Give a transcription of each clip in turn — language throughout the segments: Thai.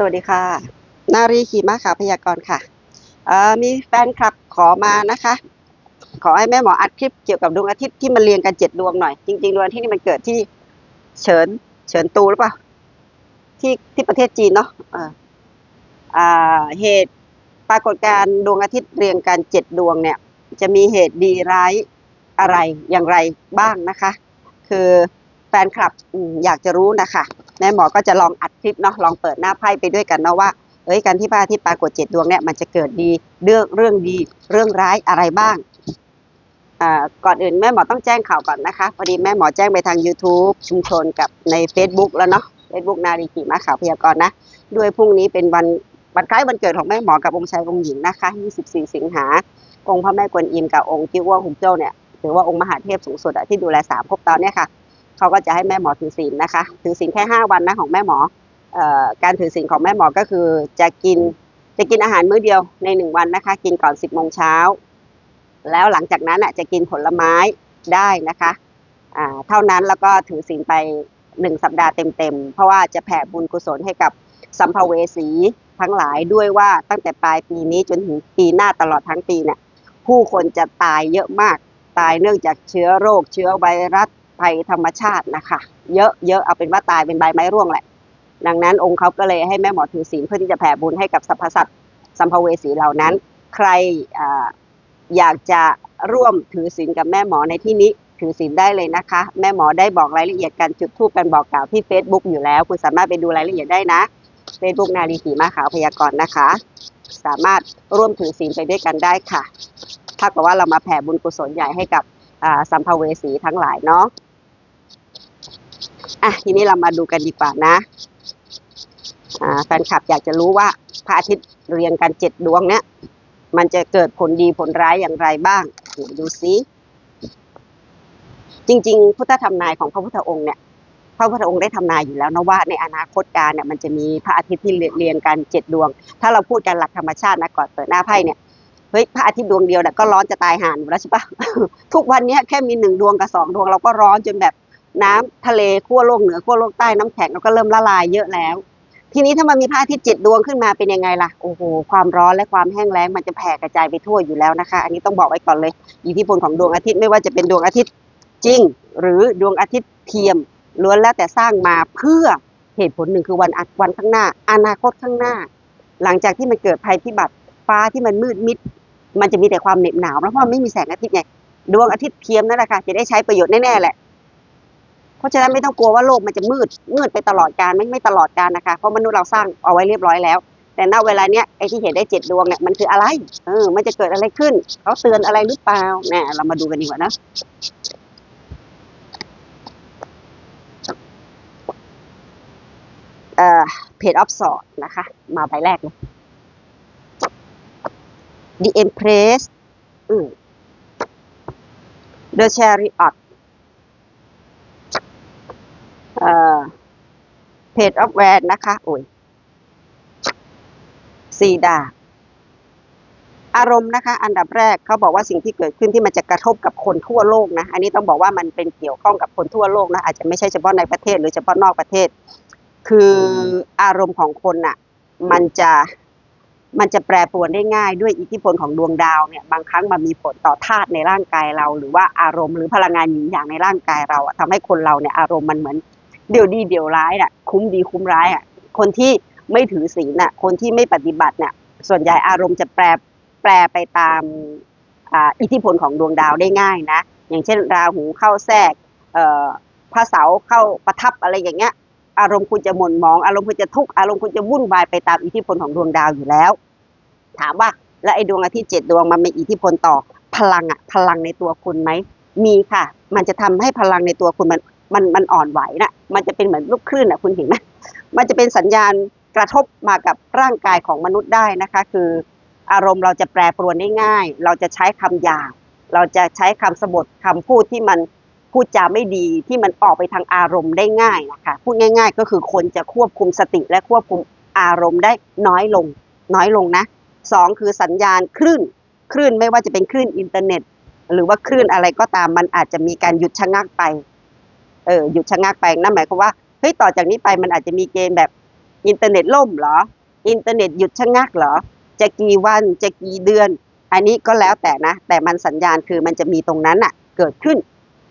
สวัสดีค่ะ นารีขี่ม้าขาวพยากรณ์ค่ะเอ่อมีแฟนคลับขอมานะคะ ขอให้แม่หมออัดคลิปเกี่ยวกับดวงอาทิตย์ที่มันเรียงกันเจ็ดดวงหน่อย จริงๆดวงอาทิตย์นี่มันเกิดที่เฉินเฉินตูหรือเปล่า ที่ที่ประเทศจีนเนาะเอ่าเหตุปรากฏการดวงอาทิตย์เรียงกันเจ็ดดวงเนี่ย จะมีเหตุดีร้ายอะไรอย่างไรบ้างนะคะ คือ แฟนคลับอยากจะรู้นะคะแม่หมอก็จะลองอัดคลิปเนาะลองเปิดหน้าไพ่ไปด้วยกันเนาะว่าเอ้ยการที่พระอาทิตย์ปรากฏเจ็ดดวงเนี่ยมันจะเกิดดีเรื่องเรื่องดีเรื่องร้ายอะไรบ้างก่อนอื่นแม่หมอต้องแจ้งข่าวก่อนนะคะ พอดีแม่หมอแจ้งไปทาง YouTube ชุมชนกับใน Facebook แล้วเนาะ Facebook นารีขี่ม้าขาวพยากรณ์นะ ด้วยพรุ่งนี้เป็นวันวันคล้ายวันเกิดของแม่หมอกับองค์ชายองค์หญิงนะคะ 24 สิงหา องค์พระแม่กวนอิมกับองค์จิ้วว่าหุนเจ้าเนี่ยถือว่าองค์มหาเทพสูงสุดที่ดูแลสามภพตอนเนี้ยค่ะ เขาก็จะให้แม่หมอถือศีลนะคะ ถือศีลแค่ 5 วันนะของแม่หมอออการถือศีลของแม่หมอก็คือจะกินจะกินอาหารมื้อเดียวในหนึ่งวันนะคะ กินก่อน 10โมงเช้าแล้วหลังจากนั้นอะจะกินผลไม้ได้นะคะเท่านั้นแล้วก็ถือศีลไปหนึ่งสัปดาห์เต็มๆ เพราะว่าจะแผ่บุญกุศลให้กับสัมภเวสีทั้งหลายด้วยว่าตั้งแต่ปลายปีนี้จนถึงปีหน้าตลอดทั้งปีเนี่ยผู้คนจะตายเยอะมากตายเนื่องจากเชื้อโรคเชื้อไวรัส ภัยธรรมชาตินะคะ เยอะเยอะเอาเป็นว่าตายเป็นใบไม้ร่วงแหละ ดังนั้นองค์เขาก็เลยให้แม่หมอถือศีลเพื่อที่จะแผ่บุญให้กับสรรพสัตว์สัมภเวสีเหล่านั้น ใครออยากจะร่วมถือศีลกับแม่หมอในที่นี้ถือศีลได้เลยนะคะ แม่หมอได้บอกรายละเอียดการจุดธูปกันบอกกล่าวที่ Facebook อยู่แล้ว คุณสามารถไปดูรายละเอียดได้นะ Facebook นารีสีมาขาวพยากรณ์นะคะ สามารถร่วมถือศีลไปด้วยกันได้ค่ะถ้ากับว่าเรามาแผ่บุญกุศลใหญ่ให้กับสัมภเวสีทั้งหลายเนาะ อะทีนี้เรามาดูกันดีกว่านะ อ่าแฟนคลับอยากจะรู้ว่าพระอาทิตย์เรียงกันเจ็ดดวงเนี้ยมันจะเกิดผลดีผลร้ายอย่างไรบ้างดูซิจริง ๆ พุทธธรรมนายของพระพุทธองค์เนี่ยพระพุทธองค์ได้ทำนายอยู่แล้วนะว่าในอนาคตการเนี่ยมันจะมีพระอาทิตย์ที่เรียงกันเจ็ดดวง ถ้าเราพูดกันหลักธรรมชาตินะก่อนเปิดหน้าไพ่เนี่ยเฮ้ยพระอาทิตย์ดวงเดียวเนี่ยก็ร้อนจะตายห่าอยู่แล้วใช่ปะทุกวันนี้แค่มีหนึ่งดวงกับสองดวงเราก็ร้อนจนแบบ น้ำทะเลขั้วโลกเหนือขั้วโลกใต้น้ำแข็งเราก็เริ่มละลายเยอะแล้ว ทีนี้ถ้ามันมีพระอาทิตย์เจ็ดดวงขึ้นมาเป็นยังไงล่ะโอ้โหความร้อนและความแห้งแล้งมันจะแผ่กระจายไปทั่วอยู่แล้วนะคะ อันนี้ต้องบอกไว้ก่อนเลยอิทธิพลของดวงอาทิตย์ไม่ว่าจะเป็นดวงอาทิตย์จริง หรือดวงอาทิตย์เทียมล้วนแล้วแต่สร้างมาเพื่อเหตุผลหนึ่งคือวันอันวันข้างหน้า อนาคตข้างหน้า หลังจากที่มันเกิดภัยพิบัติฟ้าที่มันมืดมิด มันจะมีแต่ความเหน็บหนาวแล้วเพราะมันไม่มีแสงอาทิตย์ไงดวงอาทิตย์เทียมนั่นแหละค่ะจะได้ใช้ประโยชน์แน่ๆแหละ เพราะฉะนั้นไม่ต้องกลัวว่าโลกมันจะมืดมืดไปตลอดการไม่ไม่ตลอดการนะคะเพราะมนุษย์เราสร้างเอาไว้เรียบร้อยแล้ว แต่ณเวลาเนี้ยไอ้ที่เห็นได้เจ็ดดวงเนี่ยมันคืออะไรเออมันจะเกิดอะไรขึ้นเขาเตือนอะไรหรือเปล่าเนี่ยเรามาดูกันดีกว่านะเอ่อเพจออฟสอดนะคะ มาใบแรกเลย The Empress อืม The Chariot เอ่อ Page of Wands นะคะโอ้ยสีดาบอารมณ์นะคะ อันดับแรกเขาบอกว่าสิ่งที่เกิดขึ้นที่มันจะกระทบกับคนทั่วโลกนะ อันนี้ต้องบอกว่ามันเป็นเกี่ยวข้องกับคนทั่วโลกนะอาจจะไม่ใช่เฉพาะในประเทศหรือเฉพาะนอกประเทศ คืออารมณ์ของคนน่ะ มันจะมันจะแปรปรวนได้ง่ายด้วยอิทธิพลของดวงดาวเนี่ยบางครั้งมันมีผลต่อธาตุในร่างกายเรา หรือว่าอารมณ์หรือพลังงานหยินอย่างในร่างกายเราอะทำให้คนเราเนี่ยอารมณ์มันเหมือน เดี๋ยวดีเดี๋ยวร้ายน่ะคุ้มดีคุ้มร้ายอะคนที่ไม่ถือศีลน่ะคนที่ไม่ปฏิบัติเนี่ยส่วนใหญ่อารมณ์จะแปรแปรไปตามอิทธิพลของดวงดาวได้ง่ายนะ อย่างเช่น ราหูเข้าแทรกพระเสาเข้าประทับอะไรอย่างเงี้ย อารมณ์คุณจะหม่นหมอง อารมณ์คุณจะทุกข์อารมณ์คุณจะวุ่นวายไปตามอิทธิพลของดวงดาวอยู่แล้ว ถามว่าแล้วไอ้ดวงอาทิตย์เจ็ดดวงมันมีอิทธิพลต่อพลังอะพลังในตัวคุณไหมมีค่ะ มันจะทำให้พลังในตัวคุณมัน มันมันอ่อนไหวนะมันจะเป็นเหมือนลูกคลื่นอะคุณเห็นไหมมันจะเป็นสัญญาณกระทบมากับร่างกายของมนุษย์ได้นะคะ คืออารมณ์เราจะแปรปรวนได้ง่าย เราจะใช้คำหยาบเราจะใช้คำสบทคำพูดที่มันพูดจาไม่ดีที่มันออกไปทางอารมณ์ได้ง่ายนะคะพูดง่าย ๆ ก็คือคนจะควบคุมสติและควบคุมอารมณ์ได้น้อยลง น้อยลงนะสองคือสัญญาณคลื่นคลื่นไม่ว่าจะเป็นคลื่นอินเทอร์เน็ต หรือว่าคลื่นอะไรก็ตามมันอาจจะมีการหยุดชะงักไป เออหยุดชะงักไปนั่นหมายความว่าเฮ้ยต่อจากนี้ไปมันอาจจะมีเกณฑ์แบบอินเทอร์เน็ตล่มเหรอ อินเทอร์เน็ตหยุดชะงักเหรอ จะกี่วันจะกี่เดือน อันนี้ก็แล้วแต่นะ แต่มันสัญญาณคือมันจะมีตรงนั้นอะเกิดขึ้น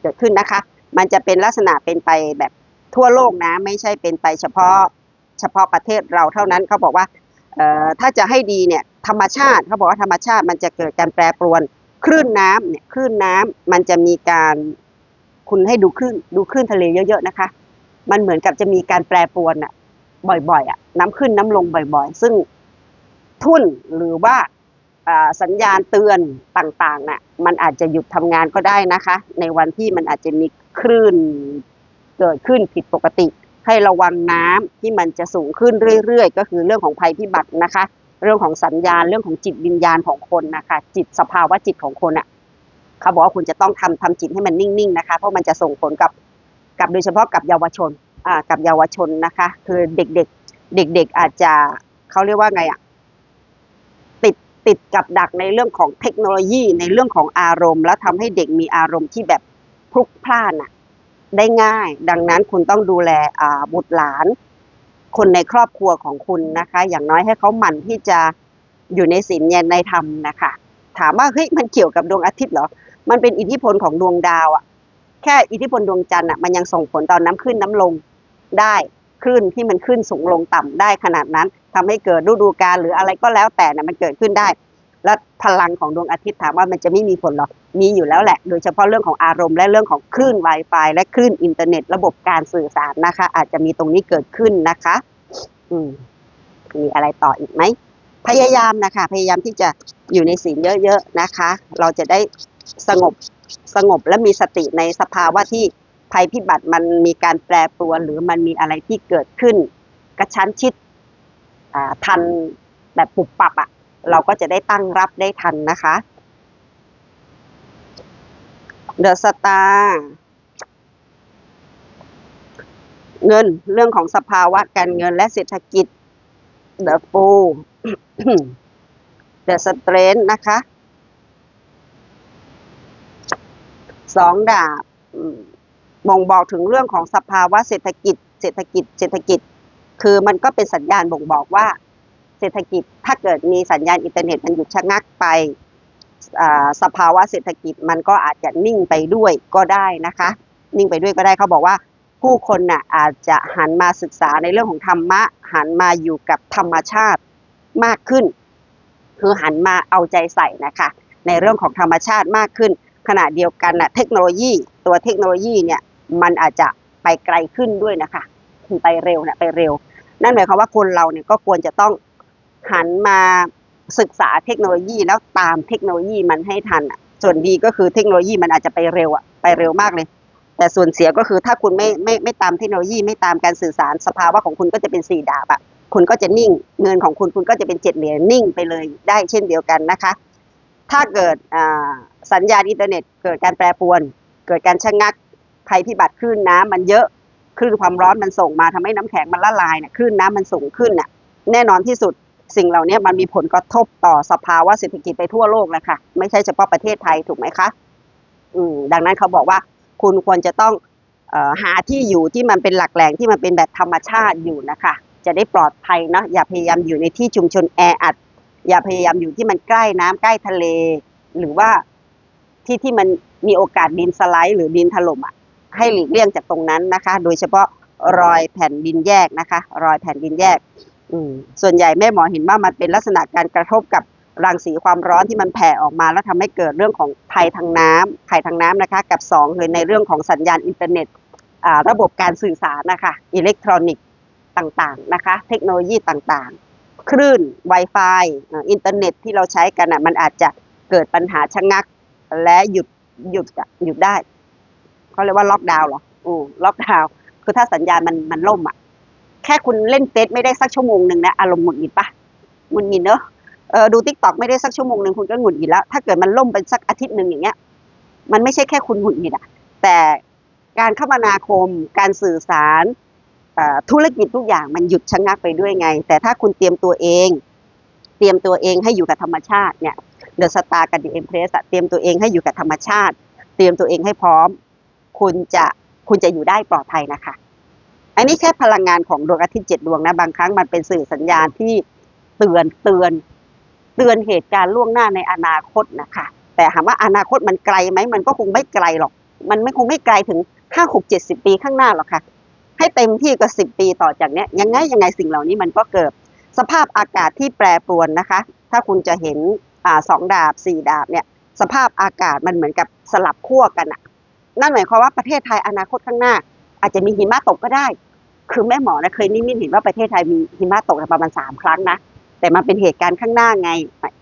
เกิดขึ้นนะคะ มันจะเป็นลักษณะเป็นไปแบบทั่วโลกนะ ไม่ใช่เป็นไปเฉพาะเฉพาะประเทศเราเท่านั้นเขาบอกว่าเออถ้าจะให้ดีเนี่ยธรรมชาติเขาบอกว่าธรรมชาติมันจะเกิดการแปรปรวนคลื่นน้ำเนี่ยคลื่นน้ำมันจะมีการ คุณให้ดูคลื่นดูคลื่นทะเลเยอะๆนะคะ มันเหมือนกับจะมีการแปรปรวนอะบ่อยๆอะน้ำขึ้นน้ำลงบ่อยๆ ซึ่งทุ่นหรือว่าสัญญาณเตือนต่างๆน่ะมันอาจจะหยุดทำงานก็ได้นะคะ ในวันที่มันอาจจะมีคลื่นเกิดขึ้นผิดปกติ ให้ระวังน้ำที่มันจะสูงขึ้นเรื่อยๆ ก็คือเรื่องของภัยพิบัตินะคะ เรื่องของสัญญาณเรื่องของจิตวิญญาณของคนนะคะ จิตสภาวะจิตของคนอะ เขาบอกว่าคุณจะต้องทำทำจิตให้มันนิ่งๆนะคะ เพราะมันจะส่งผลกับกับโดยเฉพาะกับเยาวชนอ่ากับเยาวชนนะคะ คือเด็กๆ เด็ก ๆอาจจะเขาเรียกว่าไงอะติดติดกับดักในเรื่องของเทคโนโลยีในเรื่องของอารมณ์ แล้วทำให้เด็กมีอารมณ์ที่แบบพลุกพล่านอะได้ง่าย ดังนั้นคุณต้องดูแลอ่าบุตรหลาน คนในครอบครัวของคุณนะคะ อย่างน้อยให้เขาหมั่นที่จะอยู่ในศีลในธรรมนะคะ ถามว่าเฮ้ยมันเกี่ยวกับดวงอาทิตย์เหรอ มันเป็นอิทธิพลของดวงดาวอะแค่อิทธิพลดวงจันทร์อะมันยังส่งผลต่อน้ำขึ้นน้ำลงได้คลื่นที่มันขึ้นสูงลงต่ำได้ขนาดนั้นทำให้เกิดฤดูกาลหรืออะไรก็แล้วแต่นะมันเกิดขึ้นได้ แล้วพลังของดวงอาทิตย์ถามว่ามันจะไม่มีผลหรอมีอยู่แล้วแหละ โดยเฉพาะเรื่องของอารมณ์และเรื่องของคลื่น Wi-Fi และคลื่นอินเทอร์เน็ต ระบบการสื่อสารนะคะ อาจจะมีตรงนี้เกิดขึ้นนะคะ อืมมีอะไรต่ออีกไหมพยายามนะคะ พยายามที่จะอยู่ในศีลเยอะๆนะคะ เราจะได้ สงบสงบและมีสติในสภาวะที่ภัยพิบัติมันมีการแปรปรวนหรือมันมีอะไรที่เกิดขึ้น กระชั้นชิดทันแบบปุบปับอะ่ะ เราก็จะได้ตั้งรับได้ทันนะคะเดอะสตาร์เงินเรื่องของสภาวะการเงินและเศรษฐกิจเดอะฟูเดอะสเตรนนะคะ สองดาบมบ่งบอกถึงเรื่องของสภาวะเศรษฐกิจ เศรษฐกิจ เศรษฐกิจ คือมันก็เป็นสัญญาณบ่งบอกว่า เศรษฐกิจถ้าเกิดมีสัญญาณอินเทอร์เน็ตมันหยุดชะงักไปสภาวะเศรษฐกิจมันก็อาจจะนิ่งไปด้วยก็ได้นะคะ นิ่งไปด้วยก็ได้เขาบอกว่า ผู้คนน่ะอาจจะหันมาศึกษาในเรื่องของธรรมะ หันมาอยู่กับธรรมชาติมากขึ้น คือหันมาเอาใจใส่นะคะ ในเรื่องของธรรมชาติมากขึ้น ขณะเดียวกันน่ะเทคโนโลยีตัวเทคโนโลยีเนี่ยมันอาจจะไปไกลขึ้นด้วยนะคะคือไปเร็วนะไปเร็ว นั่นหมายความว่าคนเราเนี่ยก็ควรจะต้องหันมาศึกษาเทคโนโลยีแล้วตามเทคโนโลยีมันให้ทันอะส่วนดีก็คือเทคโนโลยีมันอาจจะไปเร็วอะไปเร็วมากเลย แต่ส่วนเสียก็คือถ้าคุณไม่ไม่ไม่ตามเทคโนโลยีไม่ตามการสื่อสารสภาวะของคุณก็จะเป็นสี่ดาบอะคุณก็จะนิ่งเงินของคุณคุณก็จะเป็นเจ็ดเหรียญนิ่งไปเลยได้เช่นเดียวกันนะคะ ถ้าเกิดอ่า สัญญาณอินเทอร์เน็ต เกิดการแปรปรวน เกิดการชะงักภัยพิบัติคลื่นน้ำมันเยอะคลื่นความร้อนมันส่งมาทำให้น้ำแข็งมันละลายเนี่ยคลื่นน้ำมันสูงขึ้นน่ะแน่นอนที่สุดสิ่งเหล่านี้มันมีผลกระทบต่อสภาวะเศรษฐกิจไปทั่วโลกเลยค่ะไม่ใช่เฉพาะประเทศไทยถูกไหมคะอืมดังนั้นเขาบอกว่าคุณควรจะต้องอหาที่อยู่ที่มันเป็นหลักแหล่งที่มันเป็นแบบธรรมชาติอยู่นะคะ จะได้ปลอดภัยเนาะอย่าพยายามอยู่ในที่ชุมชนแออัด อย่าพยายามอยู่ที่มันใกล้น้ำใกล้ทะเล หรือว่า ที่ที่มันมีโอกาสดินสไลด์หรือดินถล่มอะให้หลีกเลี่ยงจากตรงนั้นนะคะ โดยเฉพาะรอยแผ่นดินแยกนะคะ รอยแผ่นดินแยก อืมส่วนใหญ่แม่หมอเห็นว่ามันเป็นลักษณะการกระทบกับรังสีความร้อนที่มันแผ่ออกมา แล้วทำให้เกิดเรื่องของภัยทางน้ำภัยทางน้ำนะคะ กับสองคือในเรื่องของสัญญาณอินเทอร์เน็ตระบบการสื่อสารนะคะ อิเล็กทรอนิกส์ต่างๆนะคะ เทคโนโลยีต่างๆ คลื่น Wi-Fi อินเทอร์เน็ตที่เราใช้กันอะมันอาจจะเกิดปัญหาชะงัก และหยุดหยุดอะหยุดได้เขาเรียกว่าล็อกดาวน์หรออือล็อกดาวน์คือถ้าสัญญาณมันมันล่มอะ แค่คุณเล่นเฟซไม่ได้สักชั่วโมงหนึ่งนะอารมณ์หงุดหงิดปะหงุดหงิดเนอะเออดูทิกตอกไม่ได้สักชั่วโมงหนึ่งคุณก็หงุดหงิดแล้ว ถ้าเกิดมันล่มไปสักอาทิตย์หนึ่งอย่างเงี้ย มันไม่ใช่แค่คุณหงุดหงิดอะแต่การคมนาคม การสื่อสารธุรกิจทุกอย่างมันหยุดชะงักไปด้วยไง แต่ถ้าคุณเตรียมตัวเอง เตรียมตัวเองให้อยู่กับธรรมชาติเนี่ย เดอะสตาร์กับดีเอ็มเพรสเตรียมตัวเองให้อยู่กับธรรมชาติ เตรียมตัวเองให้พร้อม คุณจะคุณจะอยู่ได้ปลอดภัยนะคะ อันนี้แค่พลังงานของดวงอาทิตย์เจ็ดดวงนะ บางครั้งมันเป็นสื่อสัญญาณที่เตือนเตือน เตือนเหตุการณ์ล่วงหน้าในอนาคตนะคะ แต่ถามว่าอนาคตมันไกลไหมมันก็คงไม่ไกลหรอก มันไม่คงไม่ไกลถึงห้าหกเจ็ดสิบปีข้างหน้าหรอกค่ะ ให้เต็มที่ก็สิบปีต่อจากเนี้ยยังไงยังไงสิ่งเหล่านี้มันก็เกิด สภาพอากาศที่แปรปรวนนะคะ ถ้าคุณจะเห็น สองดาบสี่ดาบเนี่ยสภาพอากาศมันเหมือนกับสลับขั้วกันอะนั่นหมายความว่าประเทศไทยอนาคตข้างหน้า อาจจะมีหิมะตกก็ได้ คือแม่หมอนะเคยนิมิตเห็นว่าประเทศไทยมีหิมะตกประมาณสามครั้งนะแต่มันเป็นเหตุการณ์ข้างหน้าไง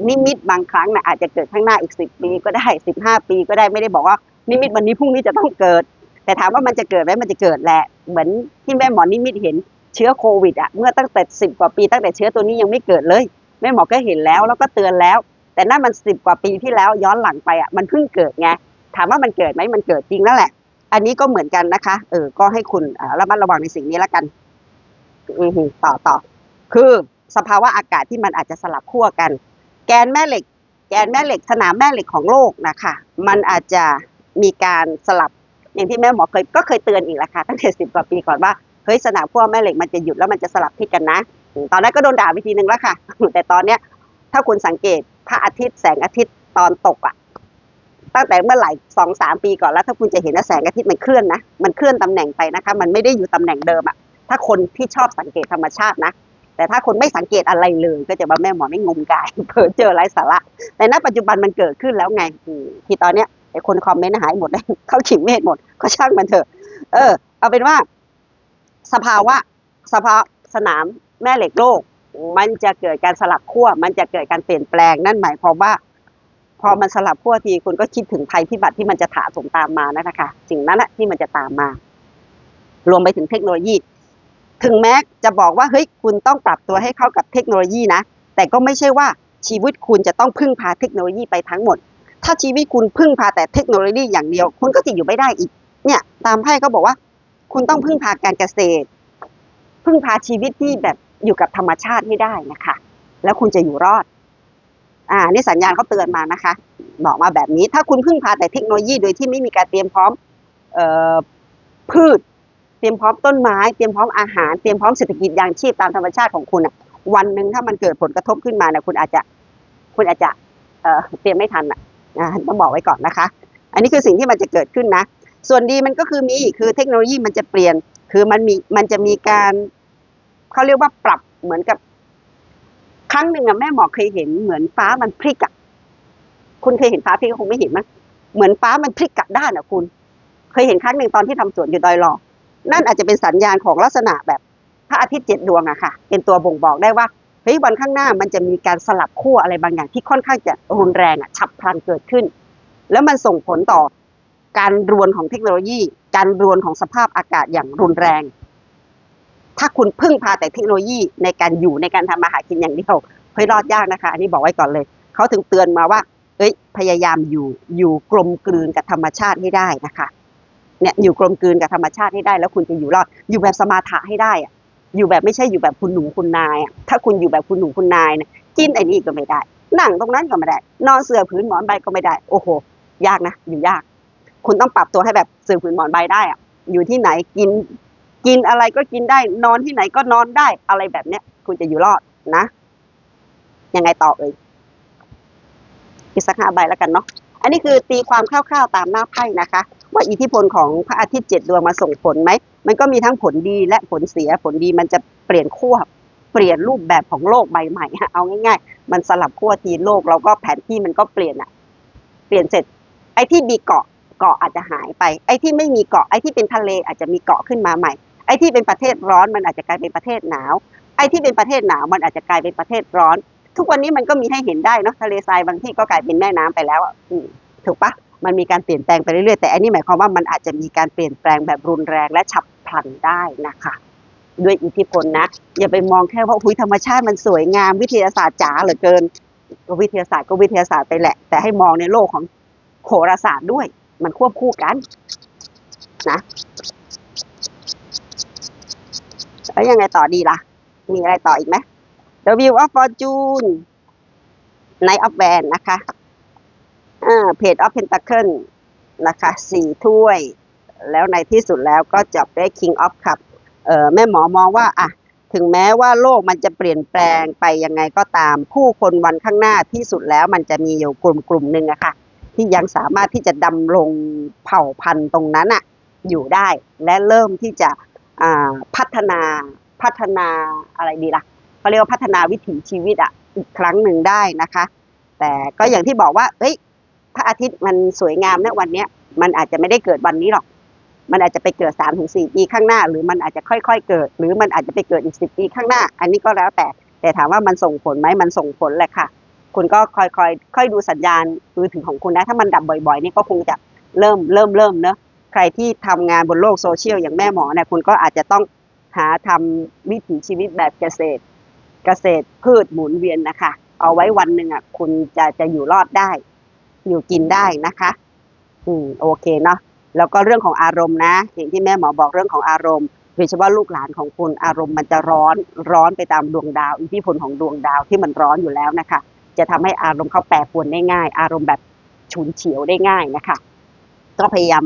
นิมิตบางครั้งนะอาจจะเกิดข้างหน้าอีกสิบปีก็ได้สิบห้าปีก็ได้ไม่ได้บอกว่านิมิตวันนี้พรุ่งนี้จะต้องเกิด แต่ถามว่ามันจะเกิดไหมมันจะเกิดแหละเหมือนที่แม่หมอนิมิตเห็นเชื้อโควิดอะเมื่อตั้งแต่สิบกว่าปีตั้งแต่เชื้อตัวนี้ยังไม่เกิดเลยแม่หมอก็เห็นแล้วแล้วก็เตือนแล้ว แต่นั่นมันสิบกว่าปีที่แล้วย้อนหลังไปอะมันเพิ่งเกิดไงถามว่ามันเกิดไหมมันเกิดจริงนั่นแหละ อันนี้ก็เหมือนกันนะคะ เออ ก็ให้คุณอ่าระมัดระวังในสิ่งนี้แล้วกัน อือต่อต่อ คือสภาวะอากาศที่มันอาจจะสลับขั้วกัน แกนแม่เหล็ก แกนแม่เหล็กสนามแม่เหล็กของโลกนะคะ มันอาจจะมีการสลับ อย่างที่แม่หมอเคยก็เคยเตือนอีกแล้วค่ะตั้งแต่สิบกว่าปีก่อนว่า เฮ้ยสนามขั้วแม่เหล็กมันจะหยุดแล้วมันจะสลับทิศกันนะ ตอนนั้นก็โดนด่าวิธีหนึ่งแล้วค่ะ แต่ตอนเนี้ย ถ้าคุณสังเกต พระอาทิตย์แสงอาทิตย์ตอนตกอะตั้งแต่เมื่อหลายสองสามปีก่อนแล้วถ้าคุณจะเห็นว่าแสงอาทิตย์มันเคลื่อนนะมันเคลื่อนตำแหน่งไปนะคะ มันไม่ได้อยู่ตำแหน่งเดิมอะถ้าคนที่ชอบสังเกตธรรมชาตินะแต่ถ้าคนไม่สังเกตอะไรเลย ก็จะว่าแม่หมอไม่งมกายเผลอเจอไร้สาระแต่ณปัจจุบันมันเกิดขึ้นแล้วไงที่ตอนเนี้ยไอ้คนคอมเมนต์หายหมดเลยเข้าขิงเมฆหมดก็ช่างมันเถอะ เออ เอาเป็นว่า สภาวะสภาสนามแม่เหล็กโลก มันจะเกิดการสลับขั้วมันจะเกิดการเปลี่ยนแปลงนั่นหมายความว่า พอมันสลับขั้วทีคุณก็คิดถึงภัยพิบัติที่มันจะถาโถมตามมานั่นนะคะสิ่งนั้นแหละที่มันจะตามมา รวมไปถึงเทคโนโลยี ถึงแม้จะบอกว่าเฮ้ยคุณต้องปรับตัวให้เข้ากับเทคโนโลยีนะ แต่ก็ไม่ใช่ว่าชีวิตคุณจะต้องพึ่งพาเทคโนโลยีไปทั้งหมด ถ้าชีวิตคุณพึ่งพาแต่เทคโนโลยีอย่างเดียว คุณก็จะอยู่ไม่ได้อีก เนี่ย ตามไพ่เขาบอกว่า คุณต้องพึ่งพาการเกษตร พึ่งพาชีวิตที่แบบ อยู่กับธรรมชาติให้ได้นะคะ แล้วคุณจะอยู่รอด อ่า นี่สัญญาณเขาเตือนมานะคะ บอกมาแบบนี้ ถ้าคุณพึ่งพาแต่เทคโนโลยีโดยที่ไม่มีการเตรียมพร้อม เอ่อ พืช เตรียมพร้อมต้นไม้ เตรียมพร้อมอาหาร เตรียมพร้อมเศรษฐกิจยางชีพตามธรรมชาติของคุณอะ วันหนึ่งถ้ามันเกิดผลกระทบขึ้นมาเนี่ยคุณอาจจะ คุณอาจจะ เอ่อ เตรียมไม่ทันอะอ่าต้องบอกไว้ก่อนนะคะ อันนี้คือสิ่งที่มันจะเกิดขึ้นนะ ส่วนดีมันก็คือมี คือเทคโนโลยีมันจะเปลี่ยน คือมันมี มันจะมีการ เขาเรียกว่าปรับเหมือนกับ ครั้งหนึ่งอะแม่หมอเคยเห็นเหมือนฟ้ามันพลิกอะคุณเคยเห็นฟ้าพลิกก็คงไม่เห็นมั้ยเหมือนฟ้ามันพลิกกลับด้านอะคุณ เคยเห็นครั้งหนึ่งตอนที่ทำสวนอยู่ดอยหลอนั่นอาจจะเป็นสัญญาณของลักษณะแบบพระอาทิตย์เจ็ดดวงอะค่ะ เป็นตัวบ่งบอกได้ว่าเฮ้ยวันข้างหน้ามันจะมีการสลับขั้วอะไรบางอย่างที่ค่อนข้างจะรุนแรงอะฉับพลันเกิดขึ้น แล้วมันส่งผลต่อการรวนของเทคโนโลยี การรวนของสภาพอากาศอย่างรุนแรง ถ้าคุณพึ่งพาแต่เทคโนโลยีในการอยู่ในการทำมาหากินอย่างเดียวเฮ้ยรอดยากนะคะอันนี้บอกไว้ก่อนเลยเขาถึงเตือนมาว่า เอ้ยพยายามอยู่อยู่กลมกลืนกับธรรมชาติให้ได้นะคะเนี่ยอยู่กลมกลืนกับธรรมชาติให้ได้ แล้วคุณจะอยู่รอดอยู่แบบสมาถะให้ได้อะอยู่แบบไม่ใช่อยู่แบบคุณหนูคุณนายอะถ้าคุณอยู่แบบคุณหนูคุณนายเนี่ยกินไอ้นี่ก็ไม่ได้ นั่งตรงนั้นก็ไม่ได้ นอนเสื่อผืนหมอนใบก็ไม่ได้ โอ้โห ยากนะ อยู่ยาก คุณต้องปรับตัวให้แบบเสื่อผืนหมอนใบได้อะอยู่ที่ไหนกิน กินอะไรก็กินได้ นอนที่ไหนก็นอนได้อะไรแบบเนี้ย คุณจะอยู่รอดนะ ยังไงต่อเอ่ยอีกสักห้าใบแล้วกันเนาะ อันนี้คือตีความคร่าวๆตามหน้าไพ่นะคะ ว่าอิทธิพลของพระอาทิตย์เจ็ดดวงมาส่งผลไหม มันก็มีทั้งผลดีและผลเสียผลดีมันจะเปลี่ยนขั้วเปลี่ยนรูปแบบของโลกใบใหม่เอาง่ายๆ มันสลับขั้วทีโลกเราก็แผนที่มันก็เปลี่ยนอะเปลี่ยนเสร็จ ไอ้ที่มีเกาะเกาะอาจจะหายไป ไอ้ที่ไม่มีเกาะไอ้ที่เป็นทะเลอาจจะมีเกาะขึ้นมาใหม่ ไอ้ที่เป็นประเทศร้อนมันอาจจะกลายเป็นประเทศหนาว ไอ้ที่เป็นประเทศหนาวมันอาจจะกลายเป็นประเทศร้อน ทุกวันนี้มันก็มีให้เห็นได้เนาะทะเลทรายบางที่ก็กลายเป็นแม่น้ำไปแล้วถูกปะมันมีการเปลี่ยนแปลงไปเรื่อยๆแต่อันนี้หมายความว่ามันอาจจะมีการเปลี่ยนแปลงแบบรุนแรงและฉับพลันได้นะคะด้วยอิทธิพลนะอย่าไปมองแค่ว่าหุยธรรมชาติมันสวยงามวิทยาศาสตร์จ๋าเหลือเกินก็วิทยาศาสตร์ก็วิทยาศาสตร์ไปแหละ แต่ให้มองในโลกของโหราศาสตร์ด้วย มันควบคู่กันนะ แล้วยังไงต่อดีล่ะ มีอะไรต่ออีกไหม The View of Fortune Night of Wands นะคะอ่า Page of Pentacle นะคะสี่ถ้วย แล้วในที่สุดแล้วก็จบด้วย King of Cup เอ่อแม่หมอมองว่าอะถึงแม้ว่าโลกมันจะเปลี่ยนแปลงไปยังไงก็ตาม ผู้คนวันข้างหน้าที่สุดแล้วมันจะมีอยู่กลุ่มกลุ่มหนึ่งอะค่ะ ที่ยังสามารถที่จะดำรงเผ่าพันธุ์ตรงนั้นอะอยู่ได้ และเริ่มที่จะ พัฒนาพัฒนาอะไรดีล่ะเขาเรียกว่าพัฒนาวิถีชีวิตอะอีกครั้งหนึ่งได้นะคะ แต่ก็อย่างที่บอกว่าเอ้ยพระอาทิตย์มันสวยงามนะวันเนี้ยมันอาจจะไม่ได้เกิดวันนี้หรอก มันอาจจะไปเกิดสามถึงสี่ปีข้างหน้า หรือมันอาจจะค่อยๆเกิด หรือมันอาจจะไปเกิดอีกสิบปีข้างหน้า อันนี้ก็แล้วแต่ แต่ถามว่ามันส่งผลไหมมันส่งผลแหละค่ะ คุณก็คอยคอยค่อยดูสัญญาณมือถือของคุณนะ ถ้ามันดับบ่อยๆนี่ก็คงจะเริ่มเริ่มเริ่มเนอะ ใครที่ทำงานบนโลกโซเชียลอย่างแม่หมอเนี่ยคุณก็อาจจะต้องหาทำวิถีชีวิตแบบเกษตร เกษตรพืชหมุนเวียนนะคะ เอาไว้วันหนึ่งอะคุณจะจะอยู่รอดได้ อยู่กินได้นะคะ อืมโอเคเนาะแล้วก็เรื่องของอารมณ์นะ อย่างที่แม่หมอบอกเรื่องของอารมณ์โดยเฉพาะลูกหลานของคุณอารมณ์มันจะร้อนร้อนไปตามดวงดาว อิทธิพลของดวงดาวที่มันร้อนอยู่แล้วนะคะ จะทำให้อารมณ์เขาแปรปรวนได้ง่าย อารมณ์แบบฉุนเฉียวได้ง่ายนะคะ ก็พยายาม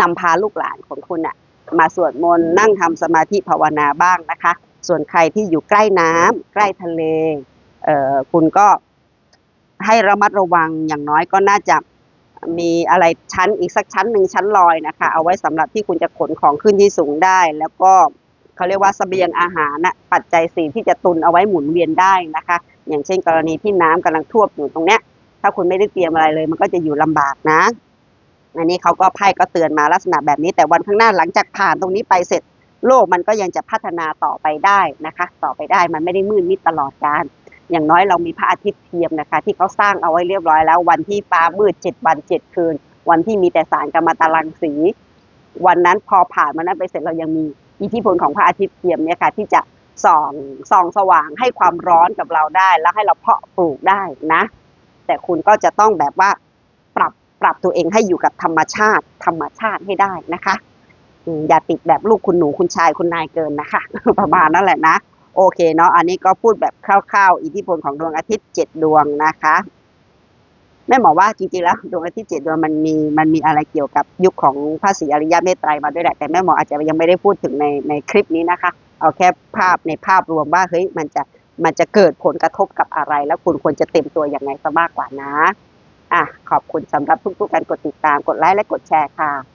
นำพาลูกหลานของคุณอะมาสวดมนต์นั่งทำสมาธิภาวนาบ้างนะคะ ส่วนใครที่อยู่ใกล้น้ำใกล้ทะเลเอ่อคุณก็ให้ระมัดระวังอย่างน้อยก็น่าจะมีอะไรชั้นอีกสักชั้นหนึ่งชั้นลอยนะคะ เอาไว้สำหรับที่คุณจะขนของขึ้นที่สูงได้ แล้วก็เขาเรียกว่าสเสบียงอาหารนะปัจจัยสี่ที่จะตุนเอาไว้หมุนเวียนได้นะคะ อย่างเช่นกรณีที่น้ำกำลังท่วมอยู่ตรงเนี้ย ถ้าคุณไม่ได้เตรียมอะไรเลย มันก็จะอยู่ลำบากนะ อันนี้เขาก็ไพ่ก็เตือนมาลักษณะแบบนี้ แต่วันข้างหน้าหลังจากผ่านตรงนี้ไปเสร็จ โลกมันก็ยังจะพัฒนาต่อไปได้นะคะ ต่อไปได้มันไม่ได้มืดมิดตลอดกาลอย่างน้อยเรามีพระอาทิตย์เทียมนะคะ ที่เขาสร้างเอาไว้เรียบร้อยแล้ว วันที่ฟ้ามืดเจ็ดวันเจ็ดคืน วันที่มีแต่สารกัมมันตรังสี วันนั้นพอผ่านมันนั้นไปเสร็จเรายังมีอิทธิพลของพระอาทิตย์เทียมเนี่ยค่ะที่จะส่องส่องสว่างให้ความร้อนกับเราได้ แล้วให้เราเพาะปลูกได้นะ แต่คุณก็จะต้องแบบว่า ปรับตัวเองให้อยู่กับธรรมชาติ ธรรมชาติให้ได้นะคะอย่าติดแบบลูกคุณหนูคุณชายคุณนายเกินนะคะ ประมาณนั่นแหละนะโอเคเนาะอันนี้ก็พูดแบบคร่าวๆ อิทธิพลของดวงอาทิตย์เจ็ดดวงนะคะแม่หมอว่าจริงๆแล้วดวงอาทิตย์เจ็ดดวงมันมีมันมีอะไรเกี่ยวกับยุคของพระศรีอริยเมตไตรมาด้วยแหละแต่แม่หมออาจจะยังไม่ได้พูดถึงในในคลิปนี้นะคะ เอาแค่ภาพในภาพรวมว่าเฮ้ยมันจะมันจะเกิดผลกระทบกับอะไร แล้วคุณควรจะเต็มตัวอย่างไงซะมากกว่านะ อะขอบคุณสำหรับทุกๆการกดติดตามกดไลค์และกดแชร์ค่ะ